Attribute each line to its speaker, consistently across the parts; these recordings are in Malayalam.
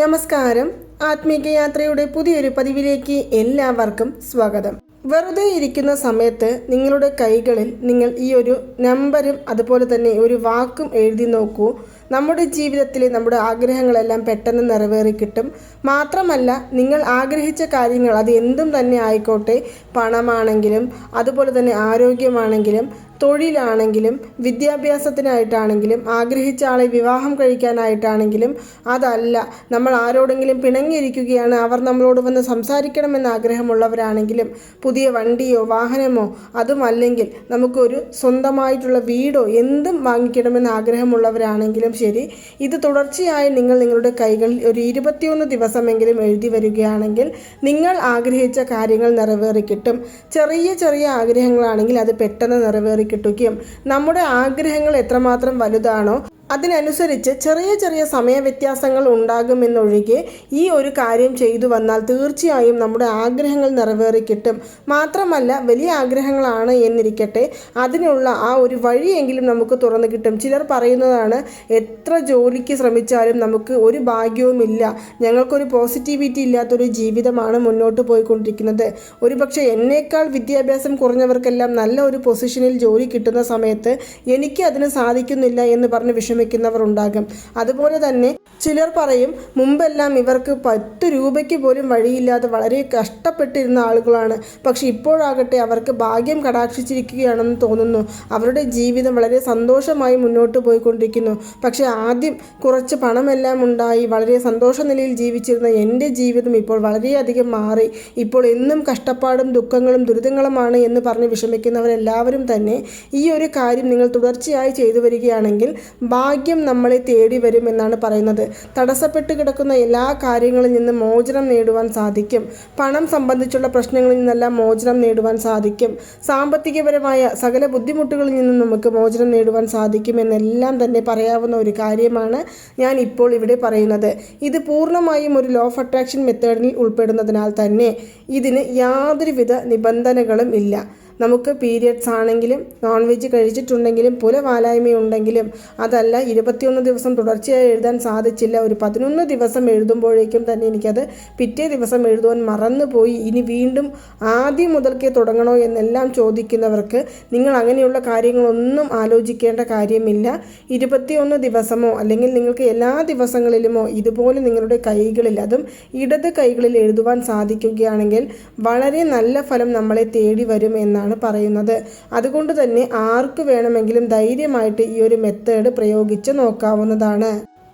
Speaker 1: നമസ്കാരം. ആത്മീക യാത്രയുടെ പുതിയൊരു പതിവിലേക്ക് എല്ലാവർക്കും സ്വാഗതം. വെറുതെ ഇരിക്കുന്ന സമയത്ത് നിങ്ങളുടെ കൈകളിൽ നിങ്ങൾ ഈ ഒരു നമ്പരും അതുപോലെ തന്നെ ഒരു വാക്കും എഴുതി നോക്കൂ. നമ്മുടെ ജീവിതത്തിലെ നമ്മുടെ ആഗ്രഹങ്ങളെല്ലാം പെട്ടെന്ന് നിറവേറി കിട്ടും. മാത്രമല്ല നിങ്ങൾ ആഗ്രഹിച്ച കാര്യങ്ങൾ അത് എന്തും തന്നെ ആയിക്കോട്ടെ. പണമാണെങ്കിലും അതുപോലെ തന്നെ ആരോഗ്യമാണെങ്കിലും തൊഴിലാണെങ്കിലും വിദ്യാഭ്യാസത്തിനായിട്ടാണെങ്കിലും ആഗ്രഹിച്ച ആളെ വിവാഹം കഴിക്കാനായിട്ടാണെങ്കിലും അതല്ല. നമ്മൾ ആരോടെങ്കിലും പിണങ്ങിയിരിക്കുകയാണ് അവർ നമ്മളോട് വന്ന് സംസാരിക്കണമെന്ന് ആഗ്രഹമുള്ളവരാണെങ്കിലും പുതിയ വണ്ടിയോ വാഹനമോ അതുമല്ലെങ്കിൽ നമുക്കൊരു സ്വന്തമായിട്ടുള്ള വീടോ എന്തും വാങ്ങിക്കണമെന്ന് ആഗ്രഹമുള്ളവരാണെങ്കിലും ശരി ഇത് തുടർച്ചയായി നിങ്ങൾ നിങ്ങളുടെ കൈകളിൽ ഒരു ഇരുപത്തിയൊന്ന് ദിവസമെങ്കിലും എഴുതി വരികയാണെങ്കിൽ നിങ്ങൾ ആഗ്രഹിച്ച കാര്യങ്ങൾ നിറവേറി കിട്ടും ചെറിയ ചെറിയ ആഗ്രഹങ്ങളാണെങ്കിൽ അത് പെട്ടെന്ന് നിറവേറി കിട്ടുകയും നമ്മുടെ ആഗ്രഹങ്ങൾ എത്രമാത്രം വലുതാണോ അതിനനുസരിച്ച് ചെറിയ ചെറിയ സമയ വ്യത്യാസങ്ങൾ ഉണ്ടാകുമെന്നൊഴികെ ഈ ഒരു കാര്യം ചെയ്തു വന്നാൽ തീർച്ചയായും നമ്മുടെ ആഗ്രഹങ്ങൾ നിറവേറി കിട്ടും. മാത്രമല്ല വലിയ ആഗ്രഹങ്ങളാണ് എന്നിരിക്കട്ടെ. അതിനുള്ള ആ ഒരു വഴിയെങ്കിലും നമുക്ക് തുറന്നു കിട്ടും. ചിലർ പറയുന്നതാണ് എത്ര ജോലിക്ക് ശ്രമിച്ചാലും നമുക്ക് ഒരു ഭാഗ്യവുമില്ല. ഞങ്ങൾക്കൊരു പോസിറ്റിവിറ്റി ഇല്ലാത്തൊരു ജീവിതമാണ് മുന്നോട്ട് പോയിക്കൊണ്ടിരിക്കുന്നത്. ഒരുപക്ഷെ എന്നേക്കാൾ വിദ്യാഭ്യാസം കുറഞ്ഞവർക്കെല്ലാം നല്ല ഒരു പൊസിഷനിൽ ജോലി കിട്ടുന്ന സമയത്ത് എനിക്ക് അതിന് സാധിക്കുന്നില്ല എന്ന് പറഞ്ഞ് വിഷമിക്കുന്നവർ ഉണ്ടാകും അതുപോലെ തന്നെ ചിലർ പറയും മുമ്പെല്ലാം ഇവർക്ക് പത്ത് രൂപയ്ക്ക് പോലും വഴിയില്ലാതെ വളരെ കഷ്ടപ്പെട്ടിരുന്ന ആളുകളാണ്. പക്ഷെ ഇപ്പോഴാകട്ടെ അവർക്ക് ഭാഗ്യം കടാക്ഷിച്ചിരിക്കുകയാണെന്ന് തോന്നുന്നു. അവരുടെ ജീവിതം വളരെ സന്തോഷമായി മുന്നോട്ട് പോയിക്കൊണ്ടിരിക്കുന്നു. പക്ഷെ ആദ്യം കുറച്ച് പണമെല്ലാം ഉണ്ടായി. വളരെ സന്തോഷ നിലയിൽ ജീവിച്ചിരുന്ന എന്റെ ജീവിതം ഇപ്പോൾ വളരെയധികം മാറി. ഇപ്പോൾ എന്നും കഷ്ടപ്പാടും ദുഃഖങ്ങളും ദുരിതങ്ങളുമാണ് എന്ന് പറഞ്ഞ് വിഷമിക്കുന്നവരെല്ലാവരും തന്നെ ഈ ഒരു കാര്യം നിങ്ങൾ തുടർച്ചയായി ചെയ്തു വരികയാണെങ്കിൽ ഭാഗ്യം നമ്മളെ തേടി വരുമെന്നാണ് പറയുന്നത്. തടസ്സപ്പെട്ട് കിടക്കുന്ന എല്ലാ കാര്യങ്ങളിൽ നിന്ന് മോചനം നേടുവാൻ സാധിക്കും. പണം സംബന്ധിച്ചുള്ള പ്രശ്നങ്ങളിൽ നിന്നെല്ലാം മോചനം നേടുവാൻ സാധിക്കും. സാമ്പത്തികപരമായ സകല ബുദ്ധിമുട്ടുകളിൽ നിന്നും നമുക്ക് മോചനം നേടുവാൻ സാധിക്കും എന്നെല്ലാം തന്നെ പറയാവുന്ന ഒരു കാര്യമാണ് ഞാൻ ഇപ്പോൾ ഇവിടെ പറയുന്നത്. ഇത് പൂർണമായും ഒരു ലോ ഓഫ് അട്രാക്ഷൻ മെത്തേഡിൽ ഉൾപ്പെടുന്നതിനാൽ തന്നെ ഇതിന് യാതൊരുവിധ നിബന്ധനകളും ഇല്ല. നമുക്ക് പീരിയഡ്സ് ആണെങ്കിലും നോൺ വെജ് കഴിച്ചിട്ടുണ്ടെങ്കിലും പുലവാലായ്മയുണ്ടെങ്കിലും അതല്ല ഇരുപത്തിയൊന്ന് ദിവസം തുടർച്ചയായി എഴുതാൻ സാധിച്ചില്ല. ഒരു പതിനൊന്ന് ദിവസം എഴുതുമ്പോഴേക്കും തന്നെ എനിക്കത് പിറ്റേ ദിവസം എഴുതുവാൻ മറന്നുപോയി. ഇനി വീണ്ടും ആദ്യം മുതൽക്കേ തുടങ്ങണോ എന്നെല്ലാം ചോദിക്കുന്നവർക്ക് നിങ്ങൾ അങ്ങനെയുള്ള കാര്യങ്ങളൊന്നും ആലോചിക്കേണ്ട കാര്യമില്ല. ഇരുപത്തിയൊന്ന് ദിവസമോ അല്ലെങ്കിൽ നിങ്ങൾക്ക് എല്ലാ ദിവസങ്ങളിലുമോ ഇതുപോലെ നിങ്ങളുടെ കൈകളിൽ അതും ഇടത് കൈകളിൽ എഴുതുവാൻ സാധിക്കുകയാണെങ്കിൽ വളരെ നല്ല ഫലം നമ്മളെ തേടി വരും എന്നാണ് എന്നാണ് പറയുന്നത്. അതുകൊണ്ട് തന്നെ ആർക്ക് വേണമെങ്കിലും ധൈര്യമായിട്ട് ഈ ഒരു മെത്തേഡ് പ്രയോഗിച്ച് നോക്കാവുന്നതാണ്.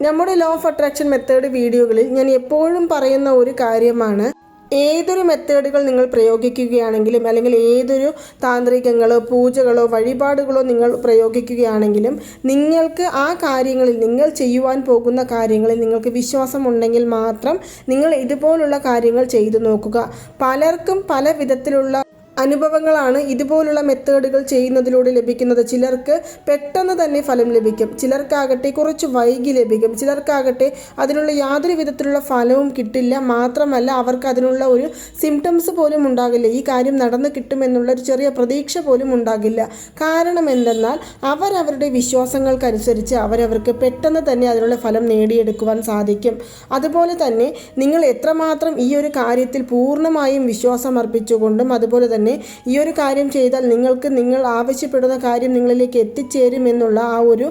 Speaker 1: നമ്മുടെ ലോ ഓഫ് അട്രാക്ഷൻ മെത്തേഡ് വീഡിയോകളിൽ ഞാൻ എപ്പോഴും പറയുന്ന ഒരു കാര്യമാണ് ഏതൊരു മെത്തേഡുകൾ നിങ്ങൾ പ്രയോഗിക്കുകയാണെങ്കിലും അല്ലെങ്കിൽ ഏതൊരു താന്ത്രികങ്ങളോ പൂജകളോ വഴിപാടുകളോ നിങ്ങൾ പ്രയോഗിക്കുകയാണെങ്കിലും നിങ്ങൾക്ക് ആ കാര്യങ്ങളിൽ നിങ്ങൾ ചെയ്യുവാൻ പോകുന്ന കാര്യങ്ങളിൽ നിങ്ങൾക്ക് വിശ്വാസമുണ്ടെങ്കിൽ മാത്രം നിങ്ങൾ ഇതുപോലുള്ള കാര്യങ്ങൾ ചെയ്തു നോക്കുക. പലർക്കും പല വിധത്തിലുള്ള അനുഭവങ്ങളാണ് ഇതുപോലുള്ള മെത്തേഡുകൾ ചെയ്യുന്നതിലൂടെ ലഭിക്കുന്നത്. ചിലർക്ക് പെട്ടെന്ന് തന്നെ ഫലം ലഭിക്കും. ചിലർക്കാകട്ടെ കുറച്ച് വൈകി ലഭിക്കും. ചിലർക്കാകട്ടെ അതിനുള്ള യാതൊരു വിധത്തിലുള്ള ഫലവും കിട്ടില്ല. മാത്രമല്ല അവർക്ക് അതിനുള്ള ഒരു സിംറ്റംസ് പോലും ഉണ്ടാകില്ല. ഈ കാര്യം നടന്നു കിട്ടുമെന്നുള്ള ഒരു ചെറിയ പ്രതീക്ഷ പോലും ഉണ്ടാകില്ല. കാരണം എന്തെന്നാൽ അവരവരുടെ വിശ്വാസങ്ങൾക്കനുസരിച്ച് അവരവർക്ക് പെട്ടെന്ന് തന്നെ അതിനുള്ള ഫലം നേടിയെടുക്കുവാൻ സാധിക്കും. അതുപോലെ തന്നെ നിങ്ങൾ എത്രമാത്രം ഈ ഒരു കാര്യത്തിൽ പൂർണമായും വിശ്വാസം അർപ്പിച്ചുകൊണ്ടും അതുപോലെ തന്നെ തന്നെ ഈ ഒരു കാര്യം ചെയ്താൽ നിങ്ങൾക്ക് നിങ്ങൾ ആവശ്യപ്പെടുന്ന കാര്യം നിങ്ങളിലേക്ക് എത്തിച്ചേരുമെന്നുള്ള ആ ഒരു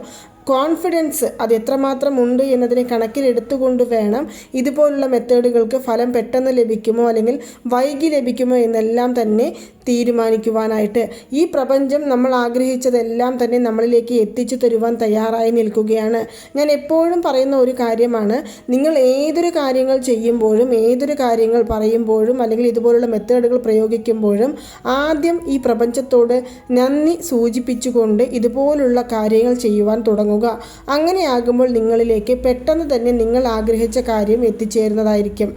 Speaker 1: കോൺഫിഡൻസ് അത് എത്രമാത്രം ഉണ്ട് എന്നതിനെ കണക്കിലെടുത്തുകൊണ്ട് വേണം ഇതുപോലുള്ള മെത്തേഡുകൾക്ക് ഫലം പെട്ടെന്ന് ലഭിക്കുമോ അല്ലെങ്കിൽ വൈകി ലഭിക്കുമോ എന്നെല്ലാം തന്നെ തീരുമാനിക്കുവാനായിട്ട് ഈ പ്രപഞ്ചം നമ്മൾ ആഗ്രഹിച്ചതെല്ലാം തന്നെ നമ്മളിലേക്ക് എത്തിച്ചു തരുവാൻ തയ്യാറായി നിൽക്കുകയാണ്. ഞാൻ എപ്പോഴും പറയുന്ന ഒരു കാര്യമാണ് നിങ്ങൾ ഏതൊരു കാര്യങ്ങൾ ചെയ്യുമ്പോഴും ഏതൊരു കാര്യങ്ങൾ പറയുമ്പോഴും അല്ലെങ്കിൽ ഇതുപോലുള്ള മെത്തേഡുകൾ പ്രയോഗിക്കുമ്പോഴും ആദ്യം ഈ പ്രപഞ്ചത്തോട് നന്ദി സൂചിപ്പിച്ചുകൊണ്ട് ഇതുപോലുള്ള കാര്യങ്ങൾ ചെയ്യുവാൻ തുടങ്ങും തുടങ്ങുക. അങ്ങനെയാകുമ്പോൾ നിങ്ങളിലേക്ക് പെട്ടെന്ന് തന്നെ നിങ്ങൾ ആഗ്രഹിച്ച കാര്യം എത്തിച്ചേരുന്നതായിരിക്കും.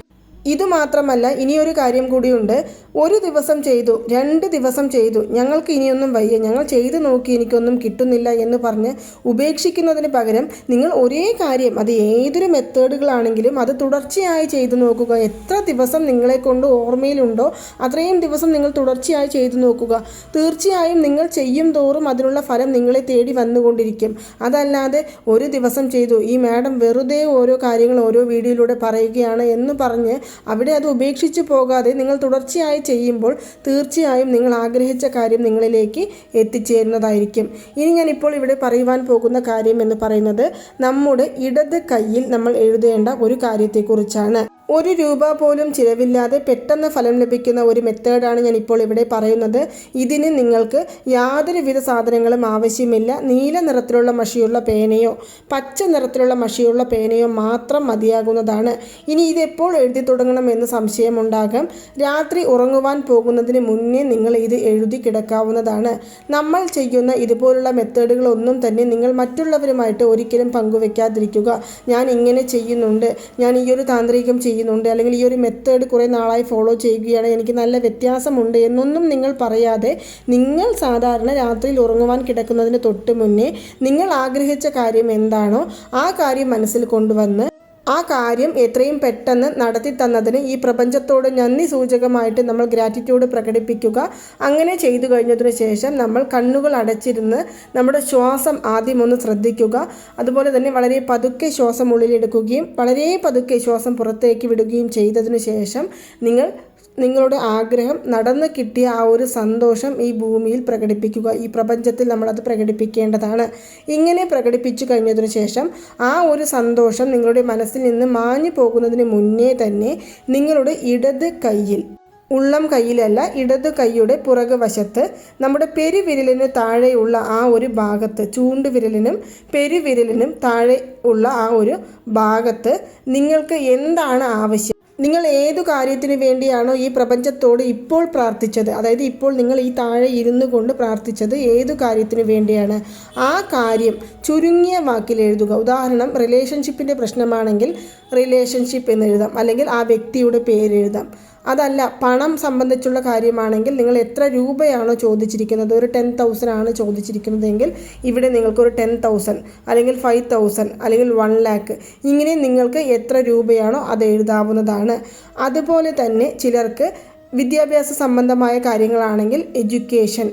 Speaker 1: ഇതുമാത്രമല്ല ഇനിയൊരു കാര്യം കൂടിയുണ്ട്. ഒരു ദിവസം ചെയ്തു രണ്ട് ദിവസം ചെയ്തു. ഞങ്ങൾക്ക് ഇനിയൊന്നും വയ്യ. ഞങ്ങൾ ചെയ്തു നോക്കി എനിക്കൊന്നും കിട്ടുന്നില്ല എന്ന് പറഞ്ഞ് ഉപേക്ഷിക്കുന്നതിന് പകരം നിങ്ങൾ ഒരേ കാര്യം അത് ഏതൊരു മെത്തേഡുകളാണെങ്കിലും അത് തുടർച്ചയായി ചെയ്തു നോക്കുക. എത്ര ദിവസം നിങ്ങളെ കൊണ്ട് ഓർമ്മയിലുണ്ടോ അത്രയും ദിവസം നിങ്ങൾ തുടർച്ചയായി ചെയ്തു നോക്കുക. തീർച്ചയായും നിങ്ങൾ ചെയ്യും തോറും അതിനുള്ള ഫലം നിങ്ങളെ തേടി വന്നുകൊണ്ടിരിക്കും. അതല്ലാതെ ഒരു ദിവസം ചെയ്തു ഈ മാഡം വെറുതെ ഓരോ കാര്യങ്ങൾ ഓരോ വീഡിയോയിലൂടെ പറയുകയാണ് എന്ന് പറഞ്ഞ് അവിടെ അത് ഉപേക്ഷിച്ച് പോകാതെ നിങ്ങൾ തുടർച്ചയായി ചെയ്യുമ്പോൾ തീർച്ചയായും നിങ്ങൾ ആഗ്രഹിച്ച കാര്യം നിങ്ങളിലേക്ക് എത്തിച്ചേരുന്നതായിരിക്കും. ഇനി ഞാൻ ഇപ്പോൾ ഇവിടെ പറയുവാൻ പോകുന്ന കാര്യം എന്ന് പറയുന്നത് നമ്മുടെ ഇടത് കയ്യിൽ നമ്മൾ എഴുതേണ്ട ഒരു കാര്യത്തെക്കുറിച്ചാണ്. ഒരു രൂപ പോലും ചിലവില്ലാതെ പെട്ടെന്ന് ഫലം ലഭിക്കുന്ന ഒരു മെത്തേഡാണ് ഞാൻ ഇപ്പോൾ ഇവിടെ പറയുന്നത്. ഇതിന് നിങ്ങൾക്ക് യാതൊരുവിധ സാധനങ്ങളും ആവശ്യമില്ല. നീല നിറത്തിലുള്ള മഷിയുള്ള പേനയോ പച്ച നിറത്തിലുള്ള മഷിയുള്ള പേനയോ മാത്രം മതിയാകുന്നതാണ്. ഇനി ഇതെപ്പോൾ എഴുതി തുടങ്ങണമെന്ന് സംശയമുണ്ടാകാം. രാത്രി ഉറങ്ങുവാൻ പോകുന്നതിന് മുന്നേ നിങ്ങൾ ഇത് എഴുതി കിടക്കാവുന്നതാണ്. നമ്മൾ ചെയ്യുന്ന ഇതുപോലുള്ള മെത്തേഡുകളൊന്നും തന്നെ നിങ്ങൾ മറ്റുള്ളവരുമായിട്ട് ഒരിക്കലും പങ്കുവെക്കാതിരിക്കുക. ഞാൻ ഇങ്ങനെ ചെയ്യുന്നുണ്ട്. ഞാൻ ഈ ഒരു താന്ത്രികം ചെയ്യുന്നുണ്ട്. അല്ലെങ്കിൽ ഈ ഒരു മെത്തേഡ് കുറേ നാളായി ഫോളോ ചെയ്യുകയാണ്. എനിക്ക് നല്ല വ്യത്യാസമുണ്ട് എന്നൊന്നും നിങ്ങൾ പറയാതെ നിങ്ങൾ സാധാരണ രാത്രിയിൽ ഉറങ്ങുവാൻ കിടക്കുന്നതിന് തൊട്ട് മുന്നേ നിങ്ങൾ ആഗ്രഹിച്ച കാര്യം എന്താണോ ആ കാര്യം മനസ്സിൽ കൊണ്ടുവന്ന് ആ കാര്യം എത്രയും പെട്ടെന്ന് നടത്തി തന്നതിന് ഈ പ്രപഞ്ചത്തോട് നന്ദി സൂചകമായിട്ട് നമ്മൾ ഗ്രാറ്റിറ്റ്യൂഡ് പ്രകടിപ്പിക്കുക. അങ്ങനെ ചെയ്തു കഴിഞ്ഞതിന് ശേഷം നമ്മൾ കണ്ണുകൾ അടച്ചിരുന്ന് നമ്മുടെ ശ്വാസം ആദ്യം ഒന്ന് ശ്രദ്ധിക്കുക. അതുപോലെ തന്നെ വളരെ പതുക്കെ ശ്വാസം ഉള്ളിലെടുക്കുകയും വളരെ പതുക്കെ ശ്വാസം പുറത്തേക്ക് വിടുകയും ചെയ്തതിനു ശേഷം നിങ്ങൾ നിങ്ങളുടെ ആഗ്രഹം നടന്നു കിട്ടിയ ആ ഒരു സന്തോഷം ഈ ഭൂമിയിൽ പ്രകടിപ്പിക്കുക. ഈ പ്രപഞ്ചത്തിൽ നമ്മളത് പ്രകടിപ്പിക്കേണ്ടതാണ്. ഇങ്ങനെ പ്രകടിപ്പിച്ചു കഴിഞ്ഞതിന് ശേഷം ആ ഒരു സന്തോഷം നിങ്ങളുടെ മനസ്സിൽ നിന്ന് മാഞ്ഞു പോകുന്നതിന് മുന്നേ തന്നെ നിങ്ങളുടെ ഇടത് കയ്യിൽ ഉള്ളം കയ്യിലല്ല ഇടത് കൈയുടെ പുറക് വശത്ത് നമ്മുടെ പെരുവിരലിന് താഴെയുള്ള ആ ഒരു ഭാഗത്ത് ചൂണ്ടുവിരലിനും പെരുവിരലിനും താഴെ ഉള്ള ആ ഒരു ഭാഗത്ത് നിങ്ങൾക്ക് എന്താണ് ആവശ്യം? നിങ്ങൾ ഏതു കാര്യത്തിന് വേണ്ടിയാണോ ഈ പ്രപഞ്ചത്തോട് ഇപ്പോൾ പ്രാർത്ഥിച്ചത്? അതായത് ഇപ്പോൾ നിങ്ങൾ ഈ താഴെ ഇരുന്നു കൊണ്ട് പ്രാർത്ഥിച്ചത് ഏതു കാര്യത്തിന് വേണ്ടിയാണ്? ആ കാര്യം ചുരുങ്ങിയ വാക്കിൽ എഴുതുക. ഉദാഹരണം റിലേഷൻഷിപ്പിന്റെ പ്രശ്നമാണെങ്കിൽ റിലേഷൻഷിപ്പ് എന്ന് എഴുതാം. അല്ലെങ്കിൽ ആ വ്യക്തിയുടെ പേര് എഴുതാം. അതല്ല പണം സംബന്ധിച്ചുള്ള കാര്യമാണെങ്കിൽ നിങ്ങൾ എത്ര രൂപയാണോ ചോദിച്ചിരിക്കുന്നത്? ഒരു ടെൻ തൗസൻഡ് ആണ് ചോദിച്ചിരിക്കുന്നതെങ്കിൽ ഇവിടെ നിങ്ങൾക്കൊരു ടെൻ തൗസൻഡ് അല്ലെങ്കിൽ ഫൈവ് തൗസൻഡ് അല്ലെങ്കിൽ വൺ ലാക്ക് ഇങ്ങനെ നിങ്ങൾക്ക് എത്ര രൂപയാണോ അത് എഴുതാവുന്നതാണ്. അതുപോലെ തന്നെ ചിലർക്ക് വിദ്യാഭ്യാസ സംബന്ധമായ കാര്യങ്ങളാണെങ്കിൽ എഡ്യൂക്കേഷൻ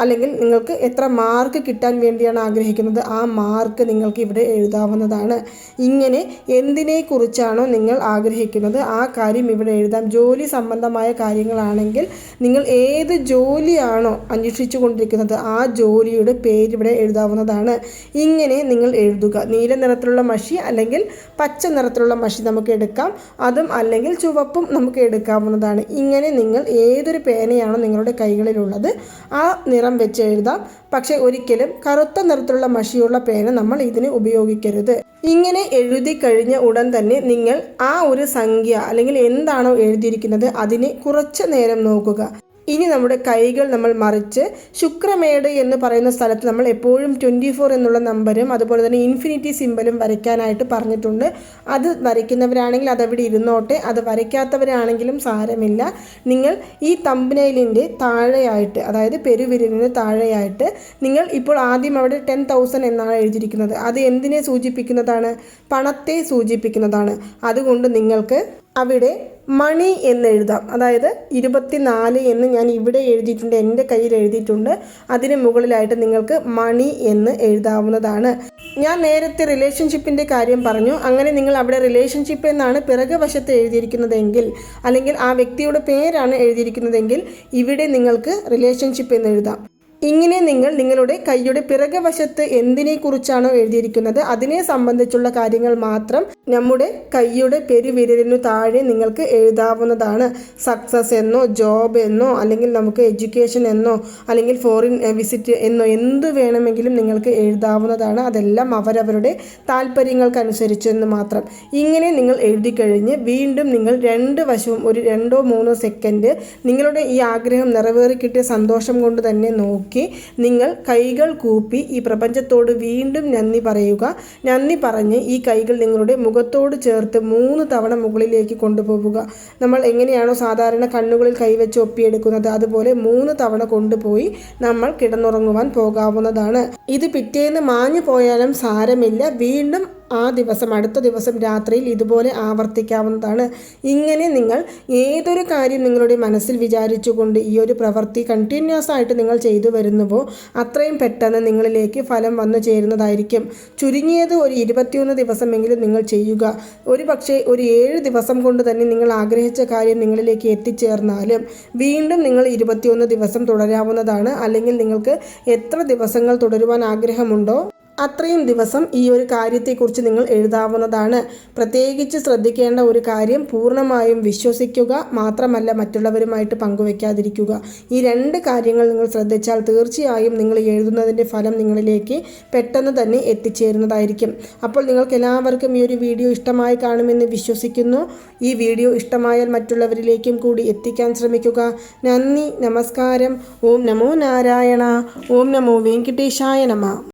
Speaker 1: അല്ലെങ്കിൽ നിങ്ങൾക്ക് എത്ര മാർക്ക് കിട്ടാൻ വേണ്ടിയാണ് ആഗ്രഹിക്കുന്നത് ആ മാർക്ക് നിങ്ങൾക്ക് ഇവിടെ എഴുതാവുന്നതാണ്. ഇങ്ങനെ എന്തിനെക്കുറിച്ചാണോ നിങ്ങൾ ആഗ്രഹിക്കുന്നത് ആ കാര്യം ഇവിടെ എഴുതാം. ജോലി സംബന്ധമായ കാര്യങ്ങളാണെങ്കിൽ നിങ്ങൾ ഏത് ജോലിയാണോ അന്വേഷിച്ചു കൊണ്ടിരിക്കുന്നത് ആ ജോലിയുടെ പേര് ഇവിടെ എഴുതാവുന്നതാണ്. ഇങ്ങനെ നിങ്ങൾ എഴുതുക. നീല നിറത്തിലുള്ള മഷി അല്ലെങ്കിൽ പച്ച നിറത്തിലുള്ള മഷി നമുക്ക് എടുക്കാം. അതും അല്ലെങ്കിൽ ചുവപ്പും നമുക്ക് എടുക്കാവുന്നതാണ്. ഇങ്ങനെ നിങ്ങൾ ഏതൊരു പേനയാണോ നിങ്ങളുടെ കൈകളിലുള്ളത് ആ നിറം നിറം വെച്ച് എഴുതാം. പക്ഷെ ഒരിക്കലും കറുത്ത നിറത്തിലുള്ള മഷിയുള്ള പേന നമ്മൾ ഇതിന് ഉപയോഗിക്കരുത്. ഇങ്ങനെ എഴുതി കഴിഞ്ഞ ഉടൻ തന്നെ നിങ്ങൾ ആ ഒരു സംഖ്യ അല്ലെങ്കിൽ എന്താണോ എഴുതിയിരിക്കുന്നത് അതിനെ കുറച്ച് നേരം നോക്കുക. ഇനി നമ്മുടെ കൈകൾ നമ്മൾ മറിച്ച് ശുക്രമേട് എന്ന് പറയുന്ന സ്ഥലത്ത് നമ്മൾ എപ്പോഴും ട്വന്റി ഫോർ എന്നുള്ള നമ്പരും അതുപോലെ തന്നെ ഇൻഫിനിറ്റി സിമ്പലും വരയ്ക്കാനായിട്ട് പറഞ്ഞിട്ടുണ്ട്. അത് വരയ്ക്കുന്നവരാണെങ്കിൽ അതവിടെ ഇരുന്നോട്ടെ. അത് വരയ്ക്കാത്തവരാണെങ്കിലും സാരമില്ല. നിങ്ങൾ ഈ തമ്പനയിലിന്റെ താഴെയായിട്ട് അതായത് പെരുവിരലിന് താഴെയായിട്ട് നിങ്ങൾ ഇപ്പോൾ ആദ്യം അവിടെ ടെൻ തൗസൻഡ് എന്നാണ് എഴുതിയിരിക്കുന്നത്. അത് എന്തിനെ സൂചിപ്പിക്കുന്നതാണ്? പണത്തെ സൂചിപ്പിക്കുന്നതാണ്. അതുകൊണ്ട് നിങ്ങൾക്ക് അവിടെ മണി എന്ന് എഴുതാം. അതായത് ഇരുപത്തിനാല് എന്ന് ഞാൻ ഇവിടെ എഴുതിയിട്ടുണ്ട് എന്റെ കയ്യിൽ എഴുതിയിട്ടുണ്ട്. അതിന് മുകളിലായിട്ട് നിങ്ങൾക്ക് മണി എന്ന് എഴുതാവുന്നതാണ്. ഞാൻ നേരത്തെ റിലേഷൻഷിപ്പിന്റെ കാര്യം പറഞ്ഞു. അങ്ങനെ നിങ്ങൾ അവിടെ റിലേഷൻഷിപ്പ് എന്നാണ് പിറകു വശത്ത് എഴുതിയിരിക്കുന്നതെങ്കിൽ അല്ലെങ്കിൽ ആ വ്യക്തിയുടെ പേരാണ് എഴുതിയിരിക്കുന്നതെങ്കിൽ ഇവിടെ നിങ്ങൾക്ക് റിലേഷൻഷിപ്പ് എന്ന് എഴുതാം. ഇങ്ങനെ നിങ്ങൾ നിങ്ങളുടെ കൈയുടെ പിറകുവശത്ത് എന്തിനെക്കുറിച്ചാണോ എഴുതിയിരിക്കുന്നത് അതിനെ സംബന്ധിച്ചുള്ള കാര്യങ്ങൾ മാത്രം നമ്മുടെ കൈയുടെ പെരുവിരലിനു താഴെ നിങ്ങൾക്ക് എഴുതാവുന്നതാണ്. സക്സസ് എന്നോ ജോബ് എന്നോ അല്ലെങ്കിൽ നമുക്ക് എഡ്യൂക്കേഷൻ എന്നോ അല്ലെങ്കിൽ ഫോറിൻ വിസിറ്റ് എന്നോ എന്ത് വേണമെങ്കിലും നിങ്ങൾക്ക് എഴുതാവുന്നതാണ്. അതെല്ലാം അവരവരുടെ താല്പര്യങ്ങൾക്കനുസരിച്ചെന്ന് മാത്രം. ഇങ്ങനെ നിങ്ങൾ എഴുതി കഴിഞ്ഞ് വീണ്ടും നിങ്ങൾ രണ്ട് വശവും ഒരു രണ്ടോ മൂന്നോ സെക്കൻഡ് നിങ്ങളുടെ ഈ ആഗ്രഹം നിറവേറി കിട്ടിയ സന്തോഷം കൊണ്ട് തന്നെ നോക്കി. നോക്കി നിങ്ങൾ കൈകൾ കൂപ്പി ഈ പ്രപഞ്ചത്തോട് വീണ്ടും നന്ദി പറയുക. നന്ദി പറഞ്ഞ് ഈ കൈകൾ നിങ്ങളുടെ മുഖത്തോട് ചേർത്ത് മൂന്ന് തവണ മുകളിലേക്ക് കൊണ്ടുപോവുക. നമ്മൾ എങ്ങനെയാണോ സാധാരണ കണ്ണുകളിൽ കൈവച്ച് ഒപ്പിയെടുക്കുന്നത് അതുപോലെ മൂന്ന് തവണ കൊണ്ടുപോയി നമ്മൾ കിടന്നുറങ്ങുവാൻ പോകാവുന്നതാണ്. ഇത് പിറ്റേന്ന് മാഞ്ഞു പോയാലും സാരമില്ല. വീണ്ടും ആ ദിവസം അടുത്ത ദിവസം രാത്രിയിൽ ഇതുപോലെ ആവർത്തിക്കാവുന്നതാണ്. ഇങ്ങനെ നിങ്ങൾ ഏതൊരു കാര്യം നിങ്ങളുടെ മനസ്സിൽ വിചാരിച്ചുകൊണ്ട് ഈ ഒരു പ്രവൃത്തി കണ്ടിന്യൂസ് ആയിട്ട് നിങ്ങൾ ചെയ്തു വരുന്നുവോ അത്രയും പെട്ടെന്ന് നിങ്ങളിലേക്ക് ഫലം വന്നു ചേരുന്നതായിരിക്കും. ചുരുങ്ങിയത് ഒരു ഇരുപത്തിയൊന്ന് ദിവസമെങ്കിലും നിങ്ങൾ ചെയ്യുക. ഒരു പക്ഷേ ഒരു ഏഴ് ദിവസം കൊണ്ട് തന്നെ നിങ്ങൾ ആഗ്രഹിച്ച കാര്യം നിങ്ങളിലേക്ക് എത്തിച്ചേർന്നാലും വീണ്ടും നിങ്ങൾ ഇരുപത്തിയൊന്ന് ദിവസം തുടരാവുന്നതാണ്. അല്ലെങ്കിൽ നിങ്ങൾക്ക് എത്ര ദിവസങ്ങൾ തുടരുവാൻ ആഗ്രഹമുണ്ടോ അത്രയും ദിവസം ഈ ഒരു കാര്യത്തെക്കുറിച്ച് നിങ്ങൾ എഴുതാവുന്നതാണ്. പ്രത്യേകിച്ച് ശ്രദ്ധിക്കേണ്ട ഒരു കാര്യം പൂർണമായും വിശ്വസിക്കുക മാത്രമല്ല മറ്റുള്ളവരുമായിട്ട് പങ്കുവെക്കാതിരിക്കുക. ഈ രണ്ട് കാര്യങ്ങൾ നിങ്ങൾ ശ്രദ്ധിച്ചാൽ തീർച്ചയായും നിങ്ങൾ എഴുതുന്നതിന്റെ ഫലം നിങ്ങളിലേക്ക് പെട്ടെന്ന് തന്നെ എത്തിച്ചേരുന്നതായിരിക്കും. അപ്പോൾ നിങ്ങൾക്ക് എല്ലാവർക്കും ഈ ഒരു വീഡിയോ ഇഷ്ടമായി കാണുമെന്ന് വിശ്വസിക്കുന്നു. ഈ വീഡിയോ ഇഷ്ടമായാൽ മറ്റുള്ളവരിലേക്കും കൂടി എത്തിക്കാൻ ശ്രമിക്കുക. നന്ദി നമസ്കാരം. ഓം നമോ നാരായണ. ഓം നമോ വെങ്കിട്ടേശായ നമ.